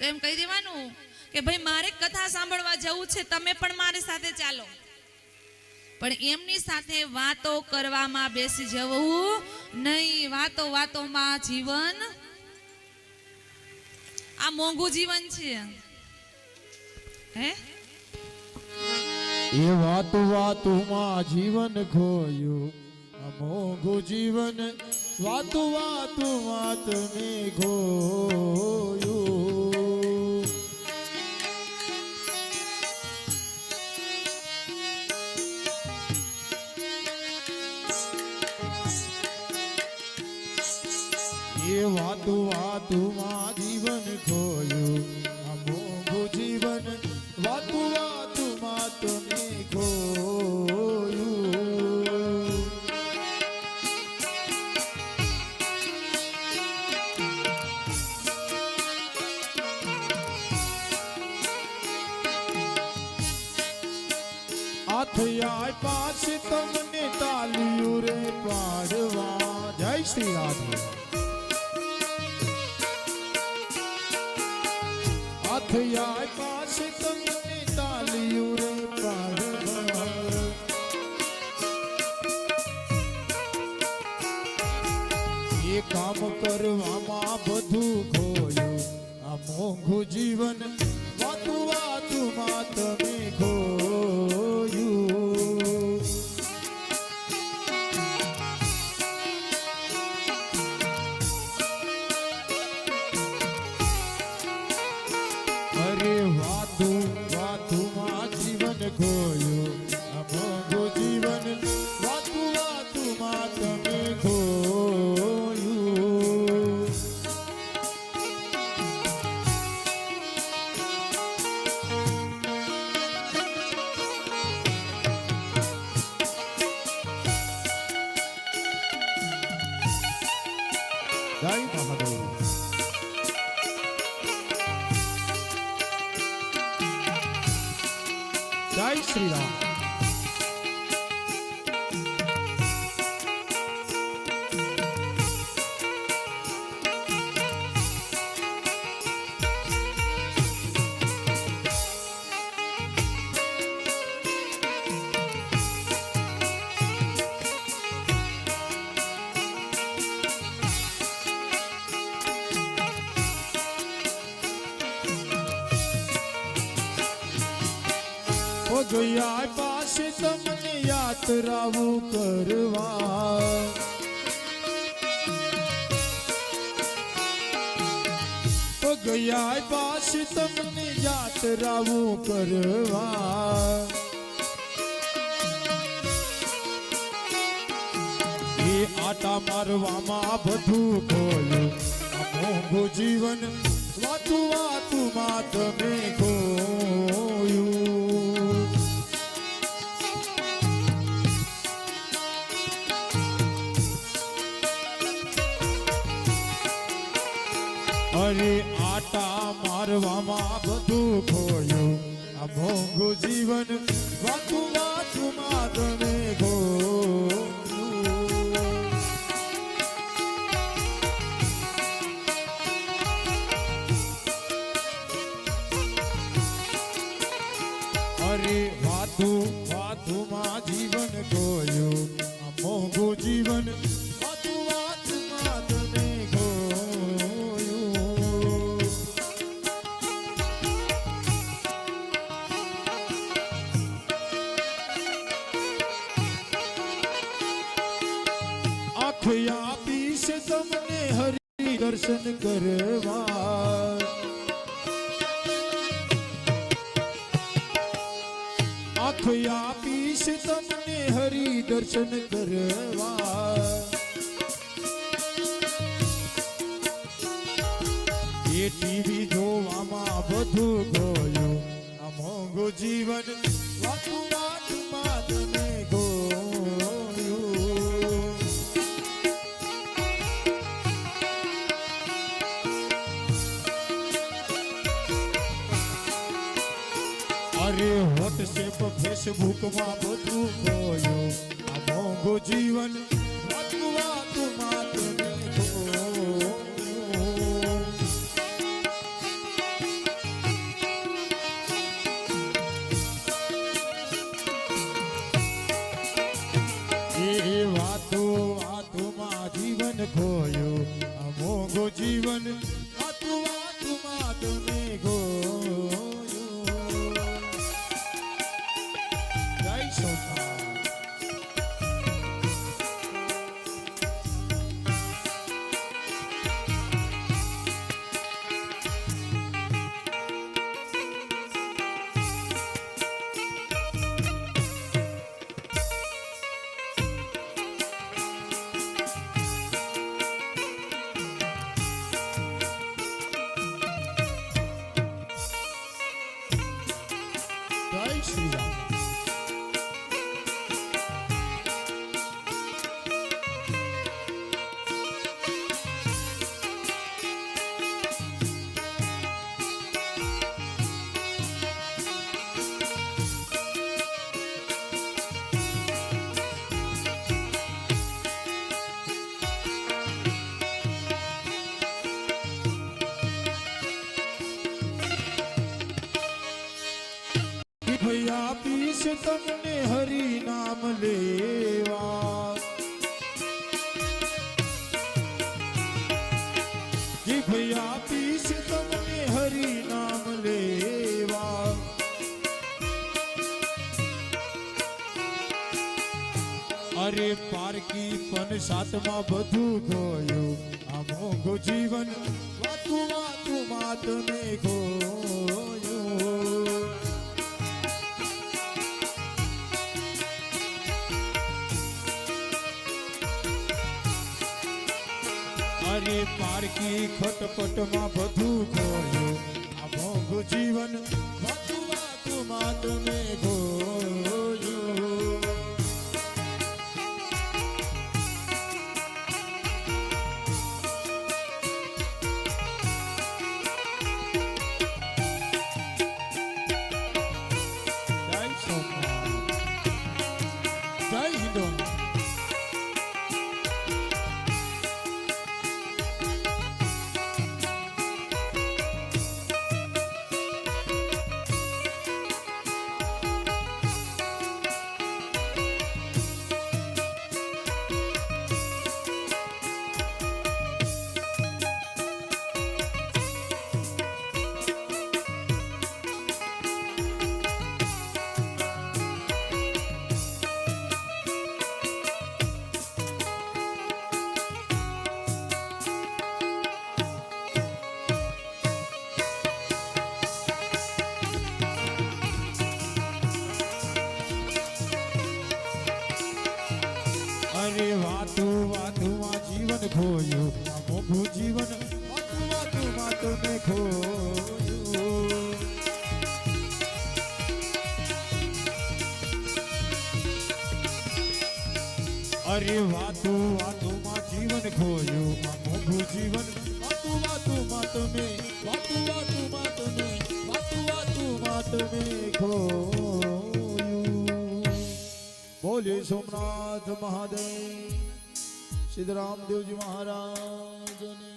તો એમ કહી દેવાનું કે ભાઈ, મારે કથા સાંભળવા જવું છે, તમે પણ મારી સાથે ચાલો. પણ એમની સાથે વાતો કરવામાં બેસી જવું નહીં. વાતો વાતોમાં જીવન આ મોંઘું જીવન છે. હે? એ વાત વાતુમાં જીવન ખોયું. અમોઘું જીવન વાતુ વાતુમાં તમે ખોયું. એ વાતું માં જીવન ખોયું. અમોઘું જીવન વાતું વાતું માં તમે ખોયું. અથિયાય પાસે તમને તાલ્યું રે પાડવા. જય શ્રી રાધે. અથિયાય પાસે તમને તાલિયું રે પાડવા એ કામ કરવામાં બધું ખોયું આ મોંઘું જીવન, વાતું વાતુમાં તમે ખોયું જય મહાદેવ. જય શ્રી રામ. ગયા પાસે તમને યાત્રાઓ કરવા. ગયા પાસે તમને યાત્રાઓ કરવા. એ આટા મારવામાં બધું ખોયું મોંઘું જીવન વાતું વાતું માં તમે ખોયું આટા મારવામાં બધું ખોયું આ મોંઘું જીવન વાતું વાતુમાં તમે આપીશ તમને હરિ દર્શન કરવા. આંખ આપીશ તમને હરિ દર્શન કરવા. એ ટીવી જોવામાં બધું ગયું. આ મોંઘું જીવન વાતુ વોટ્સએપ ફેસબુકમાં બધું ગયો. આ મોંઘો જીવન વાતું માત્ર વાતો વાતોમાં જીવન ખોયું આ મોંઘો જીવન ભૈયા પીશ તમને હરી નામ લેવા. જી ભૈયા પીશ તમને હરી નામ લેવા. અરે પારકી પણ સાતમાં બધું ગયું આ મોઘું જીવન, વાતું વાતું માત મેં અરે પારકી ખટપટમાં બધું ખોયું આ ભોગ જીવન વાતું વાતું માત જીવન વાતુમાં તમે ખોયું. અરે વાતું, વાતુમાં જીવન ખોયું. મોઘું જીવન વાતું વાતુમાં તમે વાતું વાતુમાં તમે વાતું વાતુમાં તમે ખોયું. બોલીએ સોમનાથ મહાદેવ સિદ્ધરામદેવજી મહારાજની.